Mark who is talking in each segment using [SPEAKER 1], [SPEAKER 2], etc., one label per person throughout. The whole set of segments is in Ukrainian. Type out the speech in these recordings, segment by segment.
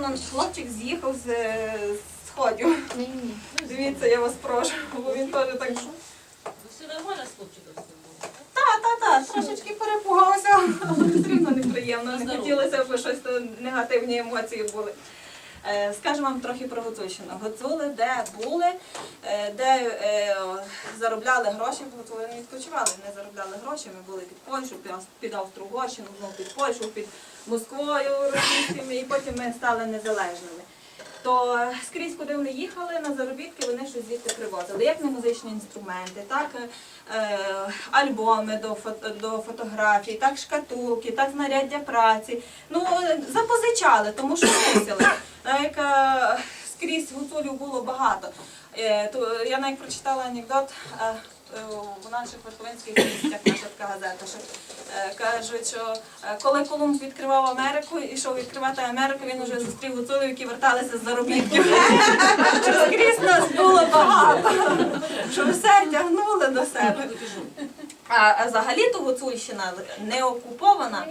[SPEAKER 1] Певно, хлопчик з'їхав з, з сходів. Дивіться, я вас прошу, бо він теж так.
[SPEAKER 2] Все нормально з хлопчиком все було.
[SPEAKER 1] Та, та, та, трошечки перепугався, але все рівно неприємно. Не хотілося б щось то негативні емоції були. Е, Скажу вам трохи про Гуцульщину. Гуцули, де були, е, де е, заробляли гроші, Гуцули не відпочивали, не заробляли гроші. Ми були під Польщу, під, Ав- Австро-Угорщину, знову під Польщу, під Москвою російськими, і потім ми стали незалежними. То скрізь, куди вони їхали на заробітки, вони щось звідти привозили. Як не музичні інструменти, так е, альбоми до, фото, до фотографій, так шкатулки, так знаряддя праці. Ну, запозичали, тому що мусили. Е, скрізь гуцулів було багато. Е, я навіть прочитала анекдот. е, е, наших верховинських місцях наша така газета, що кажуть, що коли Колумб відкривав Америку, ішов відкривати Америку, він уже зустрів гуцулів, які верталися з заробітків. Скрізь нас було багато, що все тягнули до себе. А, взагалі то Гуцульщина не окупована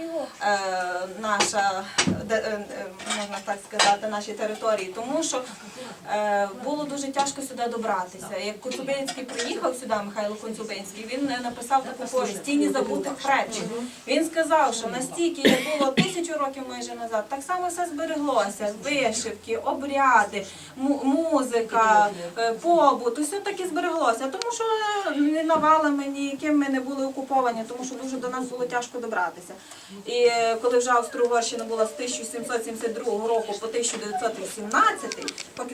[SPEAKER 1] наша, можна так сказати, наші території, тому що було дуже тяжко сюди добратися. Як Коцюбинський приїхав сюди, Михайло Коцюбинський, він е, написав таку повість «Тіні забутих предків. Він сказав, що настільки як було тисячу років майже назад, так само все збереглося. Вишивки, обряди, музика, е, побут, усе таки збереглося. Тому що е, не навалами ніяким ми не були окуповані, тому що дуже до нас було тяжко добратися. І е, коли вже Австро-Угорщина була з 1772 року по 1918, поки